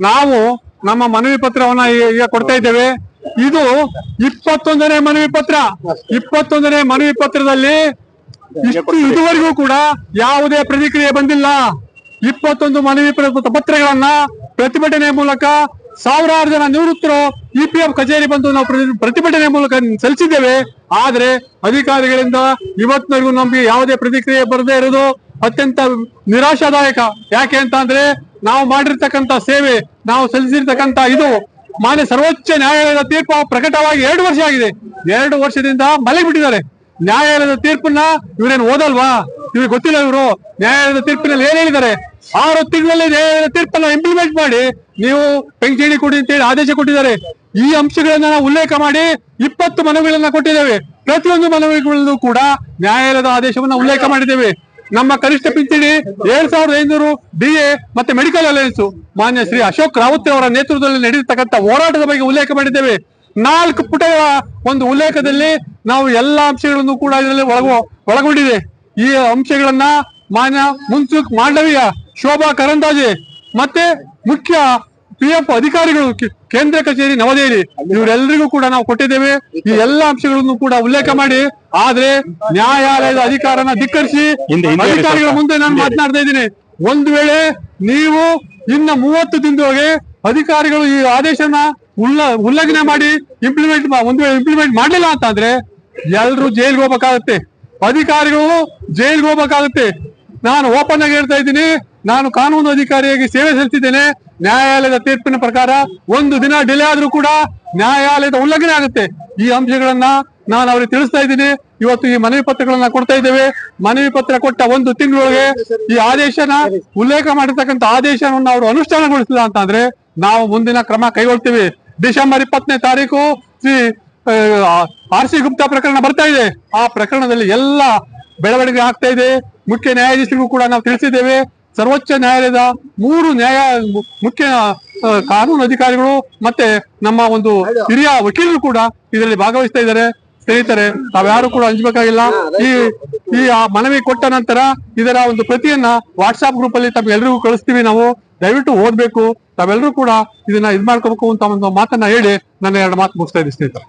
ನಾವು ನಮ್ಮ ಮನವಿ ಪತ್ರವನ್ನ ಈಗ ಕೊಡ್ತಾ ಇದ್ದೇವೆ. ಇದು ಇಪ್ಪತ್ತೊಂದನೇ ಮನವಿ ಪತ್ರ. ಇಪ್ಪತ್ತೊಂದನೇ ಮನವಿ ಪತ್ರದಲ್ಲಿ ಇಷ್ಟು ಇದುವರೆಗೂ ಕೂಡ ಯಾವುದೇ ಪ್ರತಿಕ್ರಿಯೆ ಬಂದಿಲ್ಲ. ಇಪ್ಪತ್ತೊಂದು ಮನವಿ ಪತ್ರಗಳನ್ನ ಪ್ರತಿಭಟನೆ ಮೂಲಕ ಸಾವಿರಾರು ಜನ ನಿವೃತ್ತರು ಇ ಪಿ ಎಫ್ ಕಚೇರಿ ಬಂದು ನಾವು ಪ್ರತಿ- ಪ್ರತಿಭಟನೆ ಮೂಲಕ ಸಲ್ಲಿಸಿದ್ದೇವೆ. ಆದ್ರೆ ಅಧಿಕಾರಿಗಳಿಂದ ಇವತ್ತಿನವರೆಗೂ ನಮ್ಗೆ ಯಾವುದೇ ಪ್ರತಿಕ್ರಿಯೆ ಬರದೇ ಇರೋದು ಅತ್ಯಂತ ನಿರಾಶಾದಾಯಕ. ಯಾಕೆ ಅಂತ ಅಂದ್ರೆ ನಾವು ಮಾಡಿರ್ತಕ್ಕಂತ ಸೇವೆ, ನಾವು ಸಲ್ಲಿಸಿರ್ತಕ್ಕಂತ ಇದು ಮಾನ್ಯ ಸರ್ವೋಚ್ಚ ನ್ಯಾಯಾಲಯದ ತೀರ್ಪು ಪ್ರಕಟವಾಗಿ ಎರಡು ವರ್ಷ ಆಗಿದೆ. ಎರಡು ವರ್ಷದಿಂದ ಮಲಗಿಬಿಟ್ಟಿದ್ದಾರೆ. ನ್ಯಾಯಾಲಯದ ತೀರ್ಪನ್ನ ಇವರೇನು ಓದಲ್ವಾ? ಇವ್ರಿಗೆ ಗೊತ್ತಿಲ್ಲ ಇವರು. ನ್ಯಾಯಾಲಯದ ತೀರ್ಪಿನಲ್ಲಿ ಏನ್ ಹೇಳಿದ್ದಾರೆ? ಆರು ತಿಂಗಳಲ್ಲಿ ನ್ಯಾಯಾಲಯದ ತೀರ್ಪನ್ನ ಇಂಪ್ಲಿಮೆಂಟ್ ಮಾಡಿ ನೀವು ಪೆನ್ಷನ್ ಕೊಡಿ ಅಂತ ಹೇಳಿ ಆದೇಶ ಕೊಟ್ಟಿದ್ದಾರೆ. ಈ ಅಂಶಗಳನ್ನ ನಾವು ಉಲ್ಲೇಖ ಮಾಡಿ ಇಪ್ಪತ್ತು ಮನವಿಗಳನ್ನ ಕೊಟ್ಟಿದ್ದೇವೆ. ಪ್ರತಿಯೊಂದು ಮನವಿಗಳಲ್ಲೂ ಕೂಡ ನ್ಯಾಯಾಲಯದ ಆದೇಶವನ್ನ ಉಲ್ಲೇಖ ಮಾಡಿದ್ದೇವೆ. ನಮ್ಮ ಕನಿಷ್ಠ ಪಿಂಚಣಿ ಏಳ್ ಸಾವಿರದ ಐನೂರು ಡಿ ಎ ಮತ್ತೆ ಮೆಡಿಕಲ್ ಅಲಯನ್ಸ್ ಮಾನ್ಯ ಶ್ರೀ ಅಶೋಕ್ ರಾವತ್ ಅವರ ನೇತೃತ್ವದಲ್ಲಿ ನಡೆಯತಕ್ಕಂಥ ಹೋರಾಟದ ಬಗ್ಗೆ ಉಲ್ಲೇಖ ಮಾಡಿದ್ದೇವೆ. ನಾಲ್ಕು ಪುಟಗಳ ಒಂದು ಉಲ್ಲೇಖದಲ್ಲಿ ನಾವು ಎಲ್ಲಾ ಅಂಶಗಳನ್ನು ಕೂಡ ಇದರಲ್ಲಿ ಒಳಗೊ, ಒಳಗೊಂಡಿದೆ. ಈ ಅಂಶಗಳನ್ನ ಮಾನ್ಯ ಮುನ್ಸುಖ್ ಮಾಂಡವಿಯ ಶೋಭಾ ಕರಂದಾಜೆ ಮತ್ತೆ ಮುಖ್ಯ ಪಿ ಎಫ್ ಅಧಿಕಾರಿಗಳು ಕೇಂದ್ರ ಕಚೇರಿ ನವದೆಹಲಿ ಇವರೆಲ್ಲರಿಗೂ ಕೂಡ ನಾವು ಕೊಟ್ಟಿದ್ದೇವೆ. ಈ ಎಲ್ಲಾ ಅಂಶಗಳನ್ನು ಕೂಡ ಉಲ್ಲೇಖ ಮಾಡಿ. ಆದ್ರೆ ನ್ಯಾಯಾಲಯದ ಅಧಿಕಾರನ ಧಿಕ್ಕರಿಸಿ ಅಧಿಕಾರಿಗಳ ಮುಂದೆ ನಾನು ಮಾತನಾಡ್ತಾ ಇದ್ದೀನಿ. ಒಂದು ವೇಳೆ ನೀವು ಇನ್ನ ಮೂವತ್ತು ದಿನದೊಳಗೆ ಅಧಿಕಾರಿಗಳು ಈ ಆದೇಶನ ಉಲ್ಲ ಉಲ್ಲಂಘನೆ ಮಾಡಿ ಇಂಪ್ಲಿಮೆಂಟ್ ಒಂದು ವೇಳೆ ಇಂಪ್ಲಿಮೆಂಟ್ ಮಾಡಲಿಲ್ಲ ಅಂತ ಅಂದ್ರೆ ಎಲ್ರು ಜೈಲ್ಗೆ ಹೋಗ್ಬೇಕಾಗತ್ತೆ. ಅಧಿಕಾರಿಗಳು ಜೈಲ್ಗೆ ಹೋಗ್ಬೇಕಾಗತ್ತೆ. ನಾನು ಓಪನ್ ಆಗಿ ಹೇಳ್ತಾ ಇದ್ದೀನಿ. ನಾನು ಕಾನೂನು ಅಧಿಕಾರಿಯಾಗಿ ಸೇವೆ ಸಲ್ಲಿಸಿದ್ದೇನೆ. ನ್ಯಾಯಾಲಯದ ತೀರ್ಪಿನ ಪ್ರಕಾರ ಒಂದು ದಿನ ಡಿಲೇ ಆದ್ರೂ ಕೂಡ ನ್ಯಾಯಾಲಯದ ಉಲ್ಲಂಘನೆ ಆಗುತ್ತೆ. ಈ ಅಂಶಗಳನ್ನ ನಾನು ಅವ್ರಿಗೆ ತಿಳಿಸ್ತಾ ಇದ್ದೀನಿ. ಇವತ್ತು ಈ ಮನವಿ ಪತ್ರಗಳನ್ನ ಕೊಡ್ತಾ ಇದ್ದೇವೆ. ಮನವಿ ಪತ್ರ ಕೊಟ್ಟ ಒಂದು ತಿಂಗಳೊಳಗೆ ಈ ಆದೇಶನ ಉಲ್ಲೇಖ ಮಾಡಿರ್ತಕ್ಕಂಥ ಆದೇಶವನ್ನು ಅವರು ಅನುಷ್ಠಾನಗೊಳಿಸಿಲ್ಲ ಅಂತ ಅಂದ್ರೆ ನಾವು ಮುಂದಿನ ಕ್ರಮ ಕೈಗೊಳ್ತೀವಿ. ಡಿಸೆಂಬರ್ ಇಪ್ಪತ್ತನೇ ತಾರೀಕು ಶ್ರೀ ಆರ್ ಸಿ ಗುಪ್ತಾ ಪ್ರಕರಣ ಬರ್ತಾ ಇದೆ. ಆ ಪ್ರಕರಣದಲ್ಲಿ ಎಲ್ಲ ಬೆಳವಣಿಗೆ ಆಗ್ತಾ ಇದೆ. ಮುಖ್ಯ ನ್ಯಾಯಾಧೀಶರಿಗೂ ಕೂಡ ನಾವು ತಿಳಿಸಿದ್ದೇವೆ. ಸರ್ವೋಚ್ಚ ನ್ಯಾಯಾಲಯದ ಮೂರು ನ್ಯಾಯ ಮುಖ್ಯ ಕಾನೂನು ಅಧಿಕಾರಿಗಳು ಮತ್ತೆ ನಮ್ಮ ಒಂದು ಹಿರಿಯ ವಕೀಲರು ಕೂಡ ಇದರಲ್ಲಿ ಭಾಗವಹಿಸ್ತಾ ಇದ್ದಾರೆ. ಸ್ನೇಹಿತರೆ ತಾವ್ಯಾರು ಕೂಡ ಹಂಚಬೇಕಾಗಿಲ್ಲ. ಈ ಈ ಆ ಮನವಿ ಕೊಟ್ಟ ನಂತರ ಇದರ ಒಂದು ಪ್ರತಿಯನ್ನ ವಾಟ್ಸ್ಆಪ್ ಗ್ರೂಪ್ ಅಲ್ಲಿ ತಮ್ಗೆಲ್ರಿಗೂ ಕಳಿಸ್ತೀವಿ ನಾವು. ದಯವಿಟ್ಟು ಓದ್ಬೇಕು. ತಾವೆಲ್ಲರೂ ಕೂಡ ಇದನ್ನ ಇದ್ ಮಾಡ್ಕೋಬೇಕು ಅಂತ ಒಂದು ಮಾತನ್ನ ಹೇಳಿ ನನ್ನ ಎರಡು ಮಾತು ಮುಗಿಸ್ತಾ ಇದ್ದೀನಿ ಸ್ನೇಹಿತರೆ.